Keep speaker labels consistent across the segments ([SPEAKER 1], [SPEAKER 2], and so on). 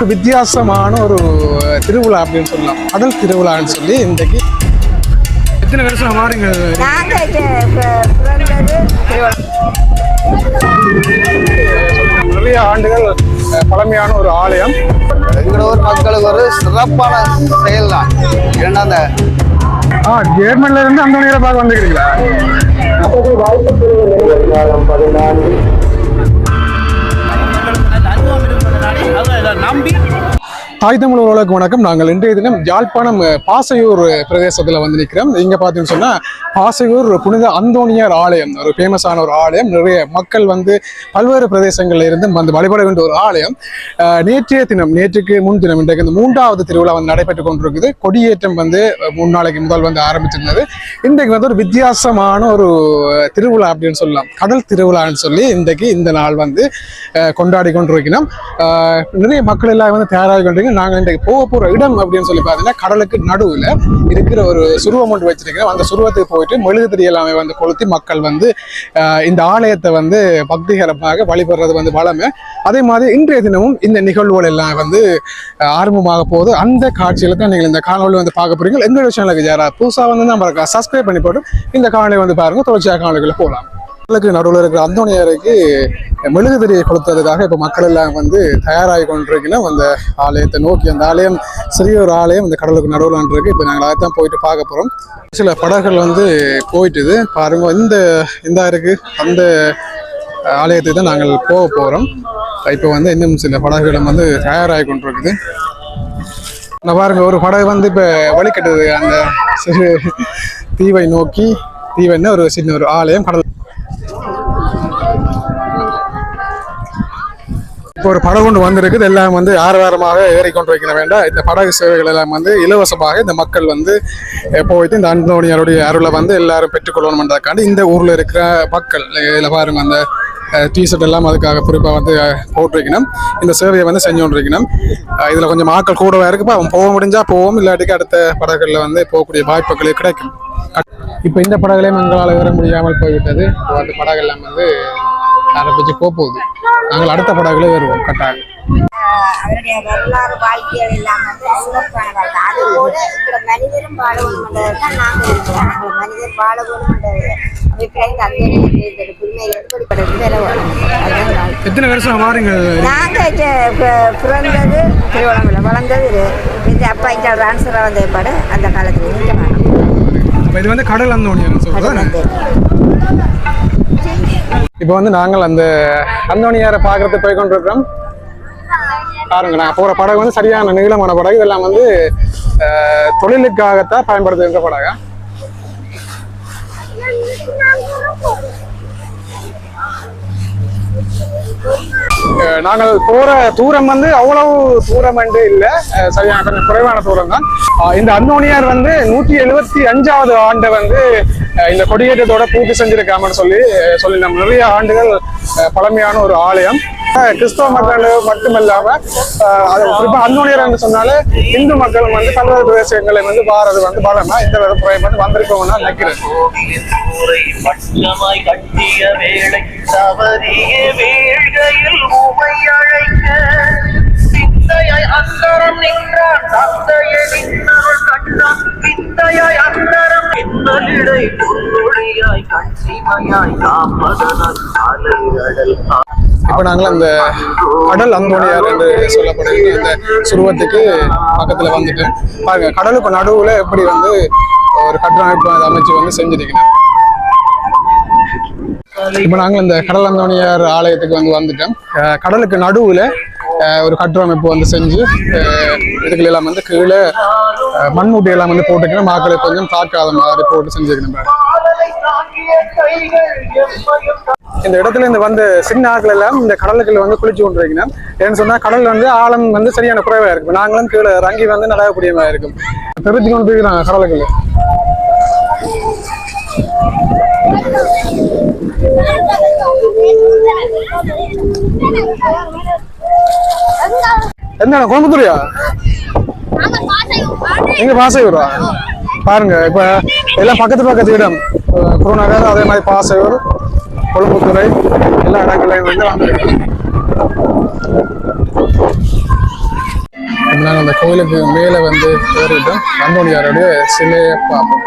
[SPEAKER 1] ஒரு வித்தியாசமான ஒரு திருவிழா அப்படின்னு சொல்லலாம். கடல் திருவிழான்னு சொல்லி இன்றைக்கு எத்தனை வருஷம் மாறுங்க. நிறைய ஆண்டுகள் பழமையான ஒரு ஆலயம்.
[SPEAKER 2] எங்களோட மக்களுக்கு ஒரு சிறப்பான செயல் தான் ஏன்னா அந்த
[SPEAKER 1] ஆ ஜேர்மன்ல இருந்து அந்த நேரம் பார்க்க வந்துக்கிறீங்களா
[SPEAKER 3] நம்பி
[SPEAKER 1] தாய் தமிழ் உலக வணக்கம். நாங்கள் இன்றைய தினம் யாழ்ப்பாணம் பாசையூர் பிரதேசத்தில் வந்து நிற்கிறோம் இங்கே பார்த்தீங்கன்னு சொன்னால் பாசையூர் புனித அந்தோனியார் ஆலயம் ஒரு ஃபேமஸான ஒரு ஆலயம். நிறைய மக்கள் வந்து பல்வேறு பிரதேசங்களில் இருந்து வந்து வழிபட வேண்டிய ஒரு ஆலயம். நேற்றைய தினம் நேற்றுக்கு முன் தினம் இன்றைக்கு இந்த மூன்றாவது திருவிழா வந்து நடைபெற்று கொண்டிருக்குது. கொடியேற்றம் வந்து மூணு நாளைக்கு முதல் வந்து ஆரம்பிச்சிருந்தது. இன்றைக்கு வந்து ஒரு வித்தியாசமான ஒரு திருவிழா அப்படின்னு சொல்லலாம். கடல் திருவிழான்னு சொல்லி இன்றைக்கு இந்த நாள் வந்து கொண்டாடி கொண்டிருக்கிறோம். நிறைய மக்கள் எல்லாம் வந்து தயாராகி கொண்டிருக்கோம் நாங்கள் இன்றைக்கு போக போகிற இடம் அப்படின்னு சொல்லி பார்த்தீங்கன்னா கடலுக்கு நடுவில் இருக்கிற ஒரு சுருவம் ஒன்று வச்சிருக்கிறோம். அந்த சுருவத்துக்கு போயிட்டு மெழுகுதிரி எல்லாமே வந்து கொளுத்தி மக்கள் வந்து இந்த ஆலயத்தை வந்து பக்திகரமாக வழிபடுறது வந்து வளமை. அதே மாதிரி இன்றைய தினமும் இந்த நிகழ்வுகள் எல்லாம் வந்து ஆரம்பமாக போகுது. அந்த காட்சியில் தான் நீங்கள் இந்த காணொலி வந்து பார்க்க போறீங்க. எங்களோட சேனலுக்கு யாரா புதுசாக வந்து நம்ம சப்ஸ்கிரைப் பண்ணி போட்டு இந்த காணொலி வந்து பாருங்கள் தொடர்ச்சியாக காணொலிகளை போகலாம். மக்களுக்கு நடுவில் இருக்கிற அந்தோணியாருக்கு மெழுகுதிரியை கொடுத்ததுக்காக இப்போ மக்கள் எல்லாம் வந்து தயாராகி கொண்டிருக்கணும் அந்த ஆலயத்தை நோக்கி அந்த ஆலயம் சிறிய ஒரு ஆலயம் இந்த கடலுக்கு நடுவில் இருக்கு இப்போ நாங்கள் அதை தான் போயிட்டு பார்க்க போகிறோம் சில படகுகள் வந்து போயிட்டுது. பாருங்க இந்த இந்த இருக்கு அந்த ஆலயத்துக்கு தான் நாங்கள் போக போகிறோம் இப்போ வந்து இன்னும் சில படகுகளும் வந்து தயாராகி கொண்டிருக்குது. இந்த பாருங்க ஒரு படகு வந்து இப்போ வழிகட்டுது அந்த சிறு தீவை நோக்கி தீவைன்னு ஒரு சின்ன ஒரு ஆலயம் கடல் ஒரு படகு ஒன்று வந்திருக்குது. எல்லாம் வந்து ஆரவாரமாக ஏறிக்கொண்டிருக்கிற வேண்டாம். இந்த படகு சேவைகள் எல்லாம் வந்து இலவசமாக இந்த மக்கள் வந்து அஹ், போயிட்டு இந்த அந்தோணியாருடைய அருளை வந்து எல்லாரும் பெற்றுக்கொள்ளணும்ன்றதுக்காண்டி இந்த ஊரில் இருக்கிற மக்கள் இதில் பாருங்க அந்த டிஷர்ட் எல்லாம் அதுக்காக குறிப்பாக வந்து அஹ், போட்டிருக்கணும். இந்த சேவையை வந்து செஞ்சு கொண்டிருக்கணும் இதில் கொஞ்சம் ஆக்கள் கூடவாக இருக்குப்போ? அவன் போக முடிஞ்சால் போவோம். இல்லாட்டிக்கு அடுத்த படகுகளில் வந்து போகக்கூடிய வாய்ப்புகள் கிடைக்கும். இப்போ இந்த படகுலையும் எங்களால் ஏற முடியாமல் போய்விட்டது. அந்த படகெல்லாம் வந்து ஆரம்பிச்சு போக போகுது. நாங்கள் அடுத்த படகுல ஏறுவோம் கட்டாயம்.
[SPEAKER 4] அவருடைய வரலாறு வாழ்க்கைகள் எல்லாம் வந்து சிறப்பானதாக அது போல எங்களோட மனிதரும் வாழ வேணுமென்றது தான் நாங்கள் இருக்கிறோம். நாங்கள் மனிதர் வாழ வேணுமென்றது அபிப்பிராயம் அந்த புதுமையை ஏற்படுத்தப்படுறது வேற வேணும் அதுதான் வாழ்க்கை.
[SPEAKER 1] எத்தனை வருஷம் மாறுங்க?
[SPEAKER 4] நாங்க இங்க பி- பிறந்தது திருவண்ணாமலை வளர்ந்தது. இந்த அப்பா இங்க டிரான்ஸ்ஃபர் வந்த பாடு அந்த காலத்துல
[SPEAKER 1] இது வந்து கடல்
[SPEAKER 4] வந்து
[SPEAKER 1] இப்போ வந்து நாங்கள் அந்த அந்தோணியாரை பார்க்கறது போய் கொண்டிருக்கிறோம் பாருங்க நான் போற படகு வந்து சரியான நீளமான படகு இதெல்லாம் வந்து தொழிலுக்காகத்தான் பயன்படுத்துகின்ற படகா you. நாங்கள் போற தூரம் வந்து அவ்வளவு தூரம் என்று இல்லை. அஹ், சரியான கொஞ்சம் குறைவான தூரம் தான். இந்த அந்தோனியார் வந்து நூற்றி எழுபத்தி அஞ்சாவது ஆண்டை வந்து இந்த கொடியேற்றத்தோட பூர்த்தி செஞ்சிருக்காமன்னு சொல்லி சொல்லி நம்ம நிறைய ஆண்டுகள் பழமையான ஒரு ஆலயம். கிறிஸ்தவ மக்கள் மட்டுமல்லாம அது குறிப்பா அந்தோனியர் என்று சொன்னாலே இந்து மக்களும் வந்து பல்வேறு பிரதேசங்களை வந்து வாரது வந்து பலமா இந்த முறை வந்து வந்திருக்கோம்னா நான் நினைக்கிறேன்.
[SPEAKER 3] தவறிய வேழ்கையில் உமை அழைக்க சிந்தையாய் அந்தரம் நின்றான் தந்தையை நின்றவள் கண்டான். விந்தையாய் அந்தரம் இன்னலிடை பொன்னொழியாய் கட்சிமையாய் காப்பதனால் அலைகடல்
[SPEAKER 1] இப்போ நாங்கள் அந்த கடல் அந்தோணியார் என்று சொல்லப்படுகிற அந்த சுருவத்துக்கு பக்கத்துல வந்துட்டு பாருங்க கடலுக்கு நடுவுல எப்படி வந்து ஒரு கட்டமைப்பு அமைச்சு வந்து செஞ்சிருக்கணும் இப்போ நாங்கள் இந்த கடலந்தோணியார் ஆலயத்துக்கு வந்து வந்துட்டோம். கடலுக்கு நடுவில் ஒரு கட்டமைப்பு வந்து செஞ்சு இதுகள் எல்லாம் வந்து கீழே அஹ் மண்மூட்டை எல்லாம் வந்து போட்டுக்கணும் மக்களுக்கு கொஞ்சம் தாக்காத மாதிரி போட்டு செஞ்சுக்கணும் இந்த இடத்துல இருந்து வந்து சின்ன ஆட்கள் எல்லாம் இந்த கடலுக்குள்ள வந்து குளிச்சு கொண்டிருக்கணும். ஏன்னு சொன்னா கடல் வந்து ஆழம் வந்து சரியான குறைவா இருக்கும். நாங்களும் கீழே இறங்கி வந்து நல்லா மாதிரி இருக்கும். தெரிஞ்சு கொண்டு போயிருக்காங்க கடலுக்குள்ள? என்ன கோயம்புத்தூரியா? எங்க பாசையூரா? பாருங்க இப்ப எல்லாம் பக்கத்து பக்கத்து இடம். குருநகர் அதே மாதிரி பாசையூர் கொழும்புத்துறை எல்லா இடங்களையும் வந்து வந்திருக்கு அந்த கோயிலுக்கு மேலே வந்து ஏறிட்டோம். அந்தோணியாருடைய சிலையை பார்ப்போம்.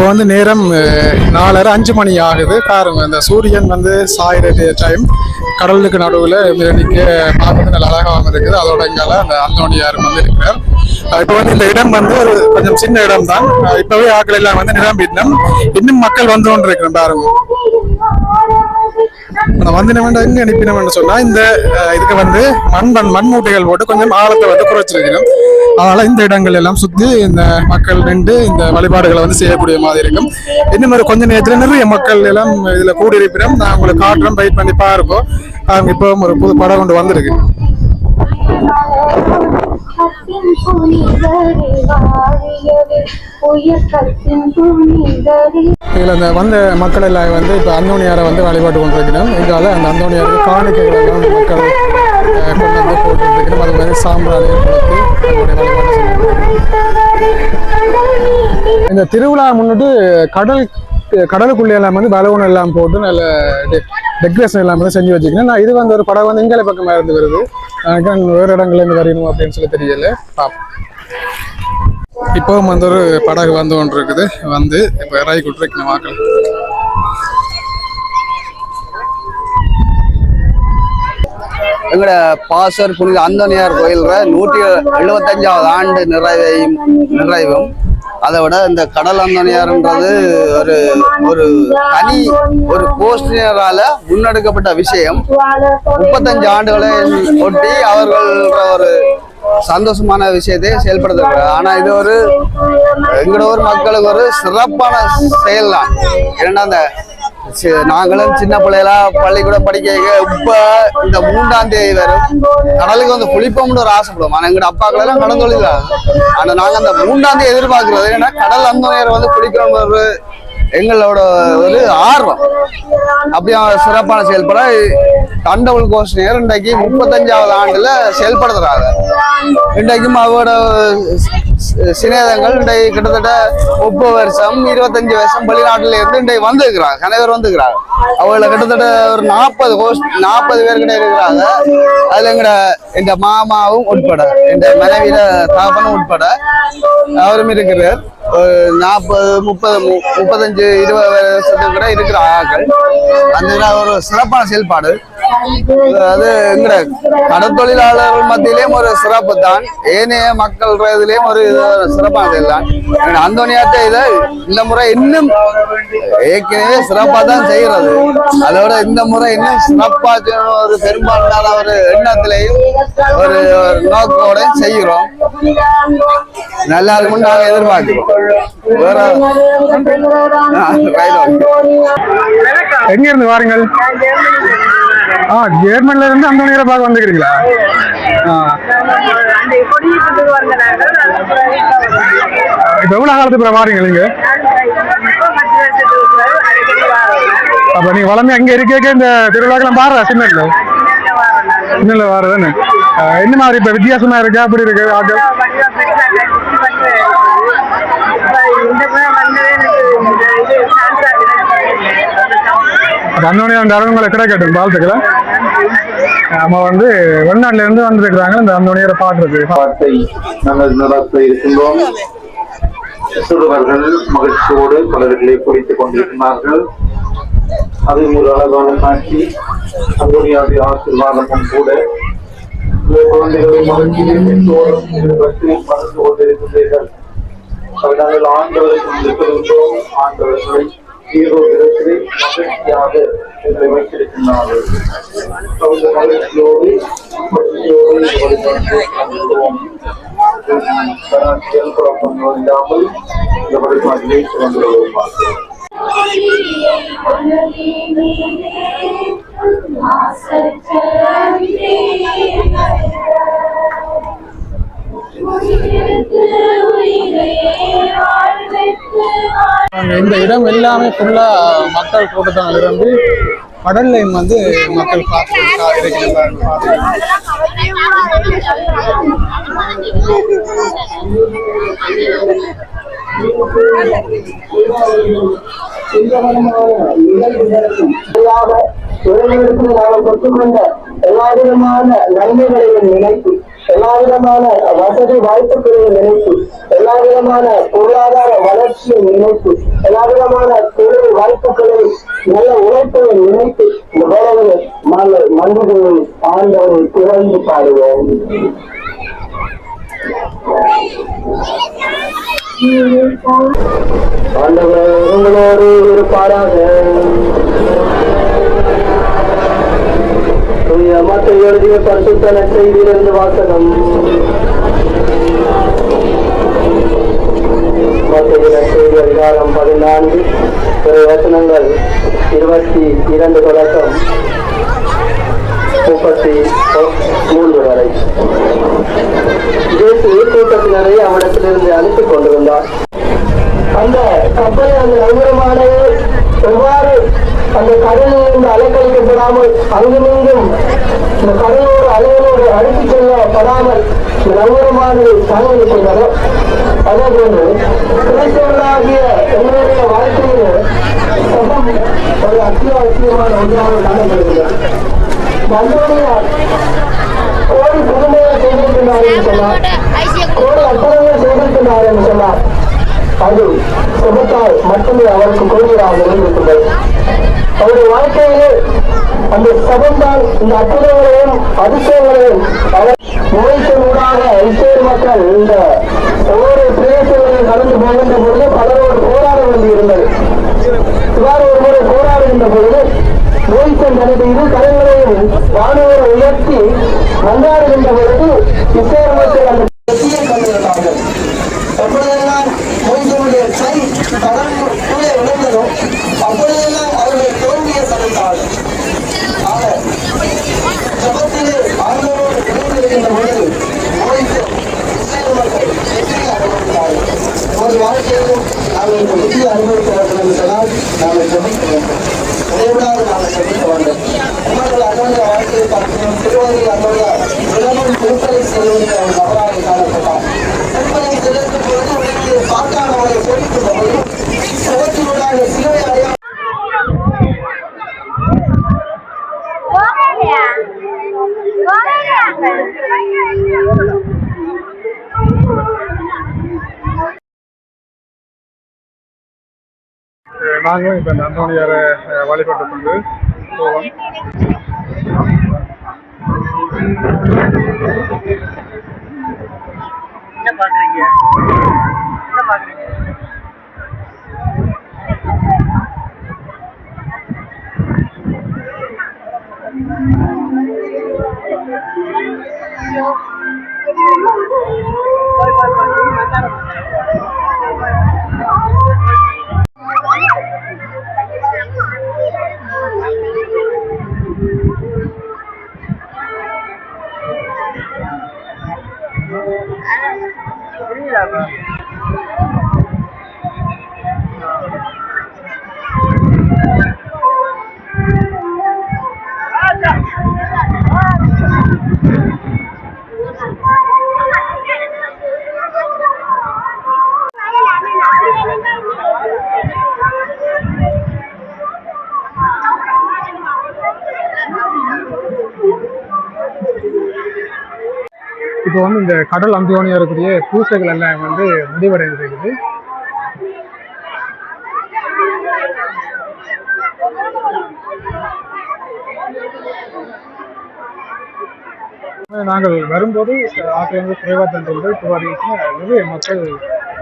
[SPEAKER 1] இப்போ வந்து நேரம் நாலரை அஞ்சு மணி ஆகுது. பாருங்க இந்த சூரியன் வந்து சாயிற டைம் கடலுக்கு நடுவில் நிற்க பார்க்கறது நல்ல அழகாகவும் இருக்குது. அதோட இங்கால அந்த அந்தோணியார் வந்து இருக்கிறார் இப்போ வந்து இந்த இடம் வந்து ஒரு கொஞ்சம் சின்ன இடம் தான் இப்போவே இப்பவே எல்லாம் வந்து நிரம்பிட்டோம் இன்னும் மக்கள் வந்து கொண்டு இருக்கிறோம் பாருங்க. நான் வந்து என்ன வேண்டாம் எங்க அனுப்பினோம்னு சொன்னா இந்த இதுக்கு வந்து மண் மண் மூட்டைகள் போட்டு கொஞ்சம் ஆழத்தை வந்து குறைச்சிருக்கணும். அதனால இந்த இடங்கள் எல்லாம் சுத்தி இந்த மக்கள் நின்று இந்த வழிபாடுகளை வந்து செய்யக்கூடிய மாதிரி இருக்கும். இன்னும் ஒரு கொஞ்ச நேரத்துல நிறைய மக்கள் எல்லாம் இதுல கூடியிருப்பிடம் நான் உங்களுக்கு காட்டுறோம் வெயிட் பண்ணி பாருங்க. அவங்க இப்போ ஒரு புது படம் கொண்டு வந்திருக்கு.
[SPEAKER 5] இதில்
[SPEAKER 1] இதுல இந்த வந்த மக்கள் எல்லாம் வந்து இப்போ அந்தோணியாரை வந்து வழிபாட்டு கொண்டிருக்கிறோம். எங்கால அந்த அந்தோணியாருக்கு காணிக்கைகள் மக்கள் கொண்டு வந்து போட்டுருக்கிறோம். அது மாதிரி சாம்பிராணியை கொடுத்து இந்த திருவிழா முன்னிட்டு கடல் கடலுக்குள்ளே எல்லாம் வந்து பலூன் எல்லாம் போட்டு நல்ல டெக்கரேஷன் எல்லாம் வந்து செஞ்சு வச்சுக்கணும் நான் இது வந்து ஒரு படம் வந்து எங்களை பக்கமாக இருந்து வருது. எனக்கு வேறு இடங்கள்ல இருந்து வரணும் அப்படின்னு சொல்லி தெரியல. பாப்போம். இப்போவும் வந்து ஒரு படகு வந்து ஒன்று இருக்குது வந்து இப்போ இறாய் கொடுத்துருக்கணும் வாக்கள்
[SPEAKER 6] எங்கட பாசர் புனித அந்தனியார் கோயிலில் நூற்றி எழுபத்தஞ்சாவது ஆண்டு நிறைவையும் நிறைவும். அதை விட இந்த கடல் அந்தனியார்ன்றது ஒரு ஒரு தனி ஒரு கோஷ்டினரால முன்னெடுக்கப்பட்ட விஷயம். முப்பத்தஞ்சு ஆண்டுகளை ஒட்டி அவர்கள் ஒரு சந்தோஷமான விஷயத்தை செயல்படுத்துறாங்க ஆனா இது ஒரு எங்களோட ஒரு மக்களுக்கு ஒரு சிறப்பான செயல் தான் ஏன்னா அந்த நாங்களும் சின்ன பிள்ளைகளா பள்ளிக்கூடம் படிக்க இப்ப இந்த மூன்றாம் தேதி வரும் கடலுக்கு வந்து குளிப்போம்னு ஒரு ஆசைப்படுவோம். ஆனா எங்க அப்பாக்கள் எல்லாம் கடல் தொழிலாங்க ஆனா நாங்க அந்த மூன்றாம் தேதி எதிர்பார்க்கிறது ஏன்னா கடல் அந்த நேரம் வந்து குளிக்கணும் ஒரு எங்களோட ஒரு ஆர்வம். அப்படி சிறப்பான செயல்பட தண்டவுள் கோஷ்டியர் இன்றைக்கு முப்பத்தஞ்சாவது ஆண்டுல செயல்படுத்துறாங்க. இன்றைக்கும் அவரோட சிநேதங்கள் இன்றைக்கு கிட்டத்தட்ட முப்பது வருஷம் இருபத்தஞ்சு வருஷம் வெளிநாட்டுல இருந்து இன்றைக்கு வந்துருக்கிறாங்க கணவர் வந்துருக்கிறாங்க. அவங்கள கிட்டத்தட்ட ஒரு நாற்பது கோஷ் நாற்பது பேர் கிட்ட இருக்கிறாங்க. அதுல எங்கட எங்க மாமாவும் உட்பட எங்க மனைவியில தாப்பனும் உட்பட அவரும் இருக்கிறார். நாற்பது முப்பது மு- முப்பத்தஞ்சு இருபது வருஷத்துக்கு கூட இருக்கிற ஆட்கள் அந்த ஒரு சிறப்பான செயல்பாடு. அது எங்கட கடற்தொழிலாளர்கள் மத்தியிலேயும் ஒரு சிறப்பு தான் ஏனைய மக்கள் இதுலயும் ஒரு இது ஒரு சிறப்பான செயல் தான் அந்தோனியாட்ட இதை இந்த முறை இன்னும் ஏற்கனவே சிறப்பா தான் செய்யறது அதோட இந்த முறை இன்னும் சிறப்பா செய்யணும். ஒரு பெரும்பாலான ஒரு எண்ணத்திலையும் ஒரு ஒரு நோக்கோடையும் செய்கிறோம். நல்லா இருக்கும்னு நாங்க எதிர்பார்க்கிறோம். வேற.
[SPEAKER 1] எங்க இருந்து வாருங்கள்? ஆ ஜெர்மன்ல இருந்து அந்த அந்தோணியாரை பார்க்க வந்துக்கிறீங்களா? ஆ. இப்போ எவ்வளோ காலத்துக்கு அப்புறம் வாரீங்க நீங்க? அப்ப நீங்க வளர்ந்து அங்க இருக்க இந்த திருவிழாக்கெல்லாம் பாடுற சின்னல சின்னல வாரதானே? என்ன மாதிரி இப்ப வித்தியாசமா இருக்கா அப்படி இருக்கு? ஆட்கள்? அந்தோனியா அந்த அரவங்களை கிடைக்கட்டும் வாழ்த்துக்களை நம்ம வந்து வெளிநாட்டுல இருந்து வந்திருக்கிறாங்க இந்த அந்தோனியரை பாடுறது
[SPEAKER 7] பாட்டை நாங்கள் நடத்த இருக்கின்றோம். சிறுவர்கள் மகிழ்ச்சியோடு பலர்களை குடித்துக் கொண்டிருக்கிறார்கள். அது ஒரு அழகான காட்சி. அந்தோனியாவுடைய ஆசீர்வாதமும் கூட. இந்த குழந்தைகளை மகிழ்ச்சியில் பெற்றோரும் ஈடுபட்டு மறந்து கொண்டிருக்கின்றீர்கள். அதை நாங்கள் ஆண்டவரை கொண்டிருக்கின்றோம். ஆண்டவர்களை ஈரோ இடத்திலே மகிழ்ச்சியாக எங்களை வைத்திருக்கின்றார்கள் அந்த மகிழ்ச்சியோடு மகிழ்ச்சியோடு இல்லாமல் இந்த வழிபாட்டிலே சிறந்து
[SPEAKER 1] இந்த இடம் எல்லாமே ஃபுல்லா மக்கள் கூட்டத்தான் இருந்து கடல்லையும் வந்து மக்கள் பார்த்து இருக்கிறாங்க
[SPEAKER 8] எல்லா விதமான நன்மைகளையும் நினைத்து எல்லா விதமான வசதி வாய்ப்புகளையும் நினைத்து விதமான பொருளாதார வளர்ச்சியை நினைத்து எல்லா விதமான தொழில் வாய்ப்புகளையும் நல்ல உழைப்பை நினைத்து இந்த வேலைகளை மனிதர்களை ஆண்டவரை திறந்து பாடுவோம். ஆண்டவர் உங்களோடு இருப்பாராக. மற்ற எழுதிய பரிசுத்தன செய்தியிலிருந்து வாசகம். மத்திய செய்தி அதிகாரம் பதினான்கு பிற வசனங்கள் இருபத்தி இரண்டு தொடக்கம் முப்பத்தி மூன்று வரை இயேசு கூட்டத்தினரை அவனிடத்திலிருந்து அழைத்துக் கொண்டிருந்தார் அந்த கப்பலை அந்த நங்கரமானது எவ்வாறு அந்த கடலில் இருந்து அலைக்கழிக்கப்படாமல் அங்குமிங்கும் இந்த கடலோடு அலைகளோடு அழைத்துச் செல்லப்படாமல் இந்த நங்கரமானது தாங்கி கொண்டதோ அதே போன்று கிறிஸ்தவர்களாகிய எங்களுடைய வாழ்க்கையில் சபம் ஒரு அத்தியாவசியமான ஒன்றாக காணப்படுகிறது மந்தோனியார் கோடி புதுமையை செய்திருக்கிறார் என்று சொன்னார். கோடி அற்புதங்கள் செய்திருக்கிறார் சொன்னார். அது மட்டுமே அவருக்கு கோடியாக அவருடைய வாழ்க்கையிலே அந்த சபம்தான் இந்த அற்புதங்களையும் அதிசயங்களையும் அவர் நோய்களூடாக இஸ்ரேல் மக்கள் இந்த ஒவ்வொரு பிரதேசங்களையும் கடந்து போகின்ற பொழுது பலரோடு போராட வேண்டியிருந்தது இவ்வாறு ஒரு முறை போராடுகின்ற பொழுது மோய்சன் தனது இரு கரங்களையும் வானவரை உயர்த்தி மன்றாடுகின்ற பொழுது இஸ்ரேல் மக்கள் அந்த வெற்றியை கண்டிருந்தார்கள். எப்பொழுதெல்லாம் மோய்சனுடைய கை கடல் கீழே விழுந்ததோ அப்பொழுது அவருடைய தோல்வியை சந்தித்தார்கள் ஆக ஜபத்திலே ஆண்டவரோடு இணைந்திருக்கின்ற பொழுது மோய்சன் இஸ்ரேல் மக்கள் வெற்றியை அனுபவித்தார்கள் ஒரு வாழ்க்கையிலும் நாங்கள் இந்த வெற்றியை அனுபவிக்க வேண்டும் என்று சொன்னால் நாங்கள் ஜபிக்க வேண்டும் இதைவிடாது நாங்கள் ஜபிக்க வேண்டும் உங்கள் அன்றைய வாழ்க்கையை பார்க்கிறோம் திருவதில் அன்றைய தினமும் திருப்பதி செல்வதில் அவர் நபராக காணப்பட்டார் திருப்பதி செல்லும் பொழுது உங்களுக்கு பார்க்காத அவரை சொல்லிக்கொண்ட பொழுது சுகத்தினூடாக சிலுவை அடையா
[SPEAKER 1] நாங்களும் இப்போ இந்த அந்தோணியாரை அஹ், வழிபட்டு கொண்டு போவோம்.
[SPEAKER 3] என்ன பாக்குறீங்க? என்ன பாக்குறீங்க? புரியுதா
[SPEAKER 1] இப்போ வந்து இந்த கடல் அந்தியோனியா இருக்கக்கூடிய பூசைகள் எல்லாம் வந்து முடிவடைந்திருக்குது. நாங்கள் வரும்போது ஆட்கள் வந்து குறைவாக மக்கள்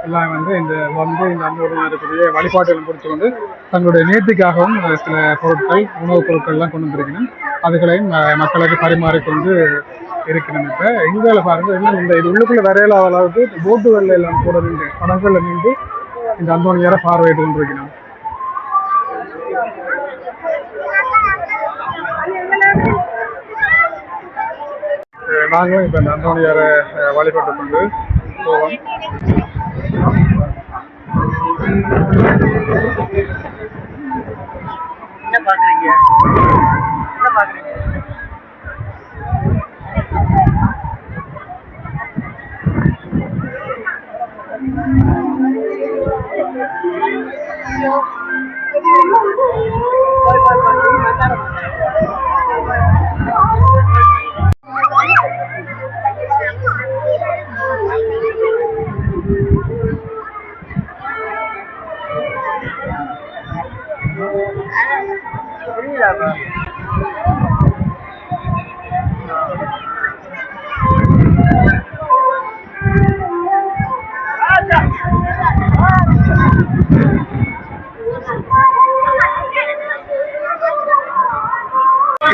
[SPEAKER 1] எல்லாம் வந்து இந்த வந்து இந்த அந்தோணியா இருக்கக்கூடிய வழிபாட்டுகளை முடித்து கொண்டு தங்களுடைய நேர்த்திக்காகவும் சில பொருட்கள் உணவுப் பொருட்கள்லாம் கொண்டு வந்திருக்கணும் அதுகளையும் மக்களுக்கு பரிமாறிக்கொண்டு இருக்கணும். இப்போ இந்தியாவில் பாருங்க இன்னும் இந்த இது உள்ளுக்குள்ள வரையில அளவுக்கு போட்டுகள்ல எல்லாம் கூட நின்று படங்கள்ல நின்று இந்த அந்தோணியாரை பார்வையிட்டு கொண்டிருக்கணும் நாங்களும் இப்போ இந்த அந்தோணியாரை அஹ், வழிபட்டு கொண்டு போவோம்.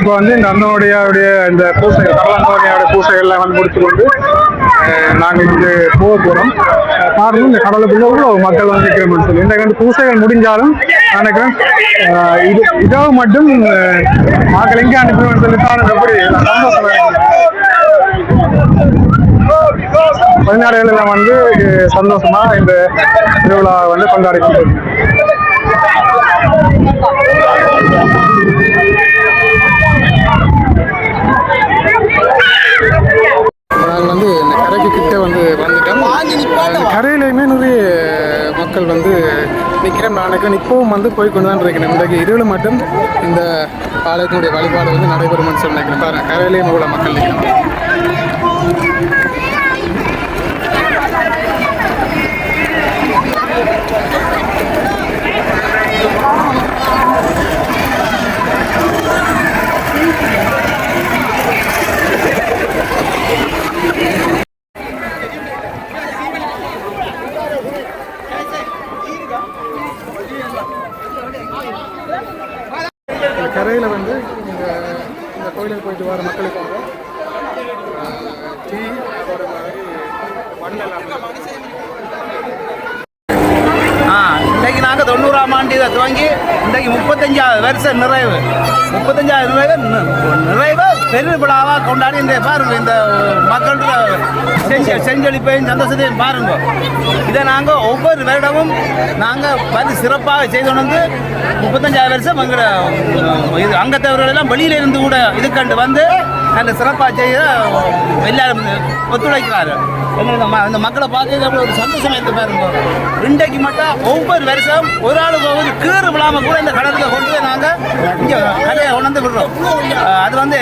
[SPEAKER 1] இப்போ வந்து இந்த அந்தனுடைய இந்த பூசை கடலந்தோனியோட பூசைகள்லாம் வந்து முடித்து கொண்டு நாங்கள் வந்து போக போகிறோம் பாருங்க இந்த கடலுக்குள்ள இவ்வளோ மக்கள் வந்து நிற்கிறோம்னு சொல்லி. இந்த ரெண்டு பூசைகள் முடிஞ்சாலும் நினைக்கிறேன் இது இதாக மட்டும் மக்கள் எங்கே அனுப்புவேன்னு சொல்லி தான் எப்படி சந்தோஷம் வெளிநாடுகள் வந்து சந்தோஷமா இந்த திருவிழா வந்து கொண்டாடி கொண்டு வந்து நிற்கிறேன் நான் இப்போவும் வந்து போய் கொண்டு தான் இருக்கிறேன் இன்றைக்கு இரவில் மட்டும் இந்த ஆலயத்தினுடைய வழிபாடு வந்து நடைபெறும்னு சொல்லி நினைக்கிறேன் பாருங்கள் கரையிலையும் உள்ள மக்கள்
[SPEAKER 2] நிற்கிறேன் I'm தொண்ணூறாம் இதை துவங்கி இன்றைக்கு முப்பத்தஞ்சாவது வருஷம் நிறைவு. முப்பத்தஞ்சாவது நிறைவு நிறைவு பெருவிழாவாக கொண்டாடி இந்த பாருங்க இந்த மக்களோட செஞ்ச செஞ்சொழிப்பையும் சந்தோஷத்தையும் பாருங்க. இதை நாங்கள் ஒவ்வொரு வருடமும் நாங்கள் பதி சிறப்பாக செய்து வந்து முப்பத்தஞ்சாவது வருஷம் எங்களோட இது அங்கத்தவர்கள் எல்லாம் வெளியில இருந்து கூட இதுக்கண்டு வந்து நல்ல சிறப்பாக செய்ய எல்லாரும் ஒத்துழைக்கிறாரு. எங்களுக்கு ம- அந்த மக்களை பார்க்க ஒரு சந்தோஷம் எடுத்து பாருங்க. இன்றைக்கு மட்டும் ஒவ்வொரு வருஷம் ஒரு ஆளுக்கு ஒவ்வொரு கீறு விழாம கூட இந்த கடலுக்கு கொண்டு போய் நாங்கள் இங்கே கடையை கொண்டு விடுறோம். அது வந்து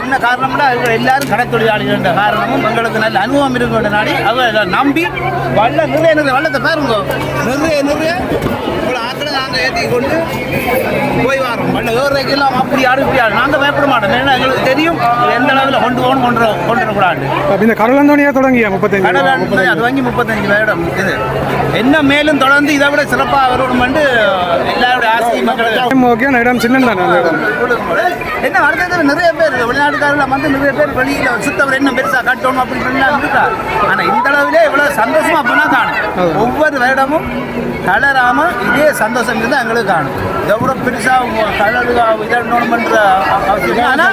[SPEAKER 2] என்ன காரணம்னா இவங்க எல்லாரும் கடை தொழிலாளிகள் காரணமும் எங்களுக்கு நல்ல அனுபவம் இருக்கிற நாடி. அவங்க நம்பி வள்ள நிறைய நிறைய வள்ளத்தை பாருங்க. நிறைய நிறைய இவ்வளோ ஆக்களை நாங்கள் ஏற்றி கொண்டு போய் வரோம் வள்ள ஏறுறதுக்கெல்லாம் அப்படி ஆடு இப்படி ஆடு. நாங்கள் பயப்பட மாட்டோம். ஏன்னா எங்களுக்கு தெரியும் எந்த அளவில் கொண்டு போகணும் கொண்டு கொண்டு
[SPEAKER 1] அப்ப இந்த கடலந்தோனியா தொடங்கியா முப்பத்தஞ்சு?
[SPEAKER 2] கடல் அது வாங்கி முப்பத்தஞ்சு வருடம். இது என்ன மேலும் தொடர்ந்து இதை விட சிறப்பாக வரணும் எல்லாருடைய ஆசை மக்களுக்கு
[SPEAKER 1] ஓகே இடம் சின்ன தானே
[SPEAKER 2] என்ன அடுத்தது நிறைய பேர் வெளிநாட்டுக்காரர்கள் வந்து நிறைய பேர் வெளியில சுத்தவர் என்ன பெருசா கட்டணும் அப்படி இப்படிலாம் இருக்கா? ஆனா இந்த அளவிலே இவ்வளவு சந்தோஷமா போனா காணும். ஒவ்வொரு வருடமும் கலராம இதே சந்தோஷம் இருந்தால் எங்களுக்கு காணும். இதை விட பெருசா கலருகா இதணுன்ற அவசியம் இல்லை. ஆனா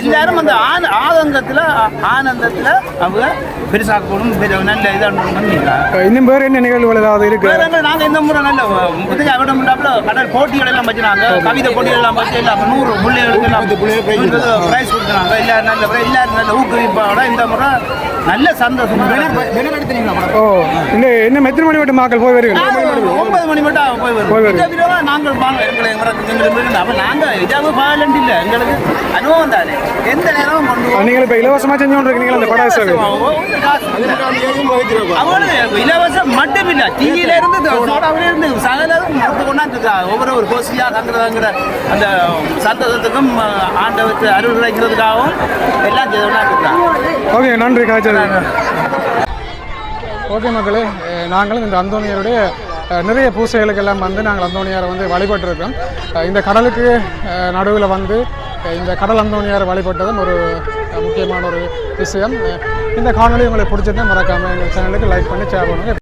[SPEAKER 2] எல்லாரும் அந்த ஆன ஆதங்கத்துல ஆனந்தத்துல அவங்க போகணும் பெரிய நல்ல நினைக்கிறாங்க
[SPEAKER 1] இன்னும் வேறு என்ன நிகழ்வுகள் ஏதாவது இருக்கு?
[SPEAKER 2] வேற என்ன, நாங்க இந்த முறை நல்ல அவடம் இல்லாமல கடல் போட்டிகள் எல்லாம் வச்சுனாங்க கவிதை போட்டிகள் எல்லாம் வச்சு எல்லாம் நூறு பிள்ளைகளுக்கு எல்லாம் பிரைஸ் கொடுக்குறாங்க எல்லாரும் நல்ல எல்லாரும் நல்ல ஊக்குவிப்போட இந்த முறை நல்ல சந்தோஷம்
[SPEAKER 1] ஓ இந்த இன்னும் எத்தனை மணி மட்டும் மக்கள் போய் வருகிறோம்
[SPEAKER 2] ஒன்பது மணி மட்டும் போய்
[SPEAKER 1] போய்
[SPEAKER 2] வரும்
[SPEAKER 1] வரும்.
[SPEAKER 2] இதை விடவா நாங்கள் எங்களுக்கு எங்களுக்கு. அப்ப நாங்க இதாவது பாலண்ட் இல்ல எங்களுக்கு அனுபவம் தானே எந்த நேரமும் கொண்டு போவோம்.
[SPEAKER 1] நீங்கள் இப்போ இலவசமாக செஞ்சு கொண்டு இருக்கீங்களா அந்த படா சேவை
[SPEAKER 2] இலவசம் மட்டும் இல்ல டீயில இருந்து சோடாவில இருந்து சகலம் மறுத்து கொண்டாந்து இருக்காங்க. ஒவ்வொரு ஒரு கோசியா தங்குறதாங்கிற அந்த சந்தோஷத்துக்கும் ஆண்டவருக்கு அருள் கிடைக்கிறதுக்காகவும் எல்லாம் செய்து கொண்டாந்து
[SPEAKER 1] ஓகே நன்றி காய்ச்சல். ஓகே மக்களே நாங்களும் இந்த அந்தோனியருடைய நிறைய பூசைகளுக்கெல்லாம் வந்து நாங்கள் அந்தோணியாரை வந்து வழிபட்டிருக்கோம். இந்த கடலுக்கு நடுவில் வந்து இந்த கடல் அந்தோனியாரை வழிபட்டதும் ஒரு முக்கியமான ஒரு விஷயம். இந்த காணொளி உங்களுக்கு பிடிச்சிருந்தா மறக்காமல் எங்கள் சேனலுக்கு லைக் பண்ணி ஷேர் பண்ணுங்கள்